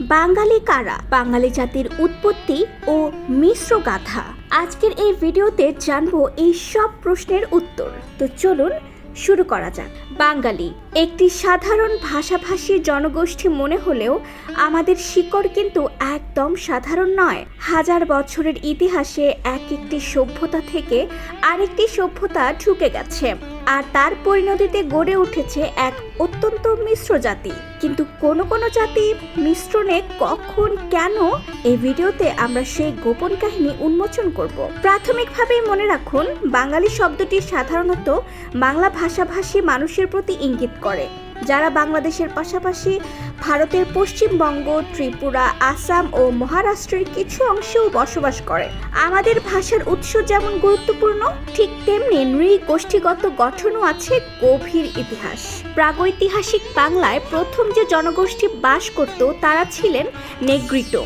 বাঙালি কারা? বাঙালি জাতির উৎপত্তি ও মিশ্র গাথা। আজকের এই ভিডিওতে জানব এই সব প্রশ্নের উত্তর। তো চলুন শুরু করা যাক। বাঙালি, একটি সাধারণ ভাষাভাষী জনগোষ্ঠী মনে হলেও আমাদের শিকড় কিন্তু একদম সাধারণ নয়। হাজার বছরের ইতিহাসে এক একটি সভ্যতা থেকে আরেকটি সভ্যতা ঢুকে গেছে। আর তার পরিণতিতে গড়ে উঠেছে এক অত্যন্ত মিশ্র জাতি। কিন্তু কোন কোন জাতি মিশ্রণে কখন, কেন এই ভিডিওতে আমরা সেই গোপন কাহিনী উন্মোচন করব। প্রাথমিকভাবেই মনে রাখুন, বাঙালি শব্দটি সাধারণত বাংলা ভাষাভাষী মানুষের প্রতি ইঙ্গিত করে। যারা বাংলাদেশের পাশাপাশি ভারতের পশ্চিমবঙ্গ, ত্রিপুরা, আসাম ও মহারাষ্ট্রের কিছু অংশেও বসবাস করে। আমাদের ভাষার উৎস যেমন গুরুত্বপূর্ণ, ঠিক তেমনি নৃ গোষ্ঠীগত গঠনও আছে গভীর ইতিহাস। প্রাগৈতিহাসিক বাংলায় প্রথম যে জনগোষ্ঠী বাস করত, তারা ছিলেন নেগ্রিটো।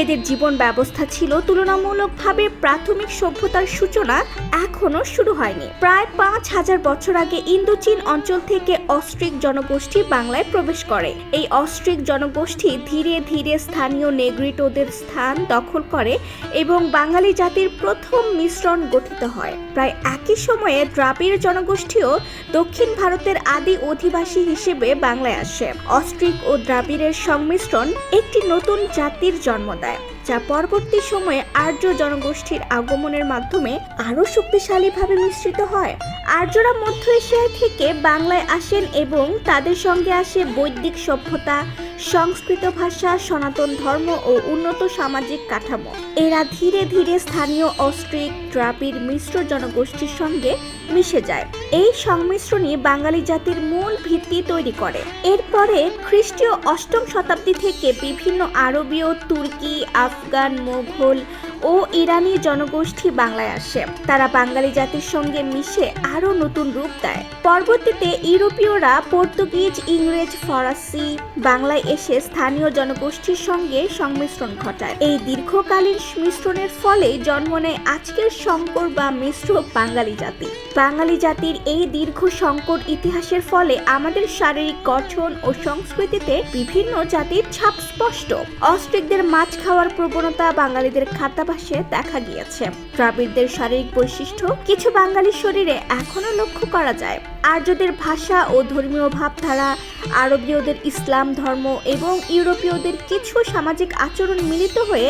এদের জীবন ব্যবস্থা ছিল তুলনামূলকভাবে প্রাথমিক সভ্যতার সূচনা এখনও শুরু হয়নি। প্রায় পাঁচ হাজার বছর আগে ইন্দোচীন অঞ্চল থেকে অস্ট্রিক জনগোষ্ঠী বাংলায় প্রবেশ করে। এই অস্ট্রিক জনগোষ্ঠী ধীরে ধীরে স্থানীয় নেগ্রিটোদের স্থান দখল করে এবং বাঙালি জাতির প্রথম মিশ্রণ গঠিত হয়। প্রায় একই সময়ে দ্রাবিড় জনগোষ্ঠীও দক্ষিণ ভারতের আদি অধিবাসী হিসেবে বাংলায় আসে। অস্ট্রিক ও দ্রাবিড়ের সংমিশ্রণ একটি নতুন জাতির জন্ম দেয়। যা পরবর্তী সময়ে আর্য জনগোষ্ঠীর আগমনের মাধ্যমে আরও শক্তিশালীভাবে মিশ্রিত হয়। আর্যরা মধ্য এশিয়া থেকে বাংলায় আসেন এবং তাদের সঙ্গে আসে বৈদিক সভ্যতা সংস্কৃত ভাষা, সনাতন ধর্ম ও উন্নত সামাজিক কাঠামো। এরা ধীরে ধীরে স্থানীয় অস্ট্রিক, দ্রাবিড়, মিশ্র জনগোষ্ঠীর সঙ্গে মিশে যায়। এই সংমিশ্রণই বাঙালি জাতির মূল ভিত্তি তৈরি করে। এরপরে খ্রিস্টীয় অষ্টম শতাব্দী থেকে বিভিন্ন আরবীয়, তুর্কি, আফগান, মোঘল ও ইরানি জনগোষ্ঠী বাংলায় আসে। তারা বাঙালি জাতির সঙ্গে মিশে আরও নতুন রূপ দেয়। পরবর্তীতে ইউরোপীয়রা পর্তুগিজ, ইংরেজ, ফরাসি, বাংলায় এসে স্থানীয় জনগোষ্ঠীর সঙ্গে সংমিশ্রণ ঘটায়। এই দীর্ঘকালীন মিশ্রণের ফলে জন্ম নেয় আজকের সংকর বা মিশ্র বাঙালি জাতি। বাঙালি জাতির এই দীর্ঘ সংকট ইতিহাসের ফলে আমাদের শারীরিক গঠন ও সংস্কৃতিতে বিভিন্ন জাতির ছাপ স্পষ্ট। অস্ট্রিকদের মাছ খাওয়ার প্রবণতা বাঙালিদের খাদ্যাভাসে দেখা গিয়েছে। দ্রাবিড়দের শারীরিক বৈশিষ্ট্য কিছু বাঙালির শরীরে এখনও লক্ষ্য করা যায়। আর্যদের ভাষা ও ধর্মীয় ভাবধারা, আরবীয়দের ইসলাম ধর্ম এবং ইউরোপীয়দের কিছু সামাজিক আচরণ মিলিত হয়ে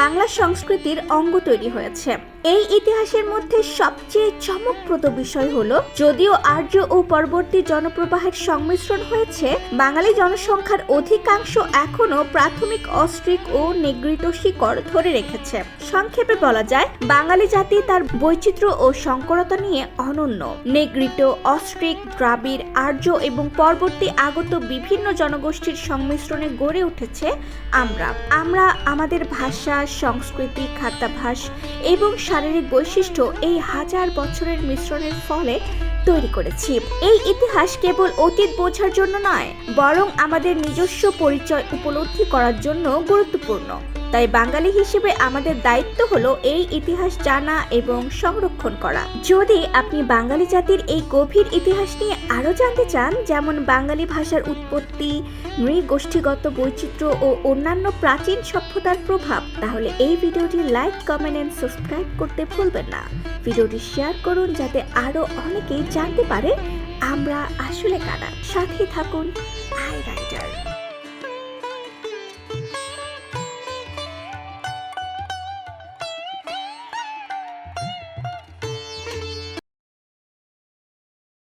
বাংলা সংস্কৃতির অঙ্গ তৈরি হয়েছে। এই ইতিহাসের মধ্যে সবচেয়ে চমকপ্রদ বিষয় হলো, যদিও আর্য ও পরবর্তী জনপ্রবাহের সংমিশ্রণ হয়েছে, বাঙালি জনসংখ্যার অধিকাংশ এখনও প্রাথমিক অস্ট্রিক ও নেগ্রিটো শিকড় ধরে রেখেছে। সংক্ষেপে বলা যায়, বাঙালি জাতি তার বৈচিত্র্য ও সংকরতা নিয়ে অনন্য। নেগ্রিটো অস্ট্রিক, দ্রাবিড়, আর্য এবং পরবর্তী আগত বিভিন্ন জনগোষ্ঠীর সংমিশ্রণে গড়ে উঠেছে আমরা। আমরা আমাদের ভাষা, সংস্কৃতি খাদ্যাভাস এবং শারীরিক বৈশিষ্ট্য এই হাজার বছরের মিশ্রণের ফলে তৈরি করেছি। এই ইতিহাস কেবল অতীত বোঝার জন্য নয়, বরং আমাদের নিজস্ব পরিচয় উপলব্ধি করার জন্য গুরুত্বপূর্ণ। তাই বাঙালি হিসেবে আমাদের দায়িত্ব হলো এই ইতিহাস জানা এবং সংরক্ষণ করা। যদি আপনি বাঙালি জাতির এই গভীর ইতিহাস নিয়ে আরও জানতে চান, যেমন বাঙালি ভাষার উৎপত্তি, নৃগোষ্ঠীগত বৈচিত্র্য ও অন্যান্য প্রাচীন সভ্যতার প্রভাব, তাহলে এই ভিডিওটি লাইক, কমেন্ট এন্ড সাবস্ক্রাইব করতে ভুলবেন না। ভিডিওটি শেয়ার করুন যাতে আরও অনেকেই জানতে পারে আমরা আসলে কারা। সাথে থাকুন, আই রাইডার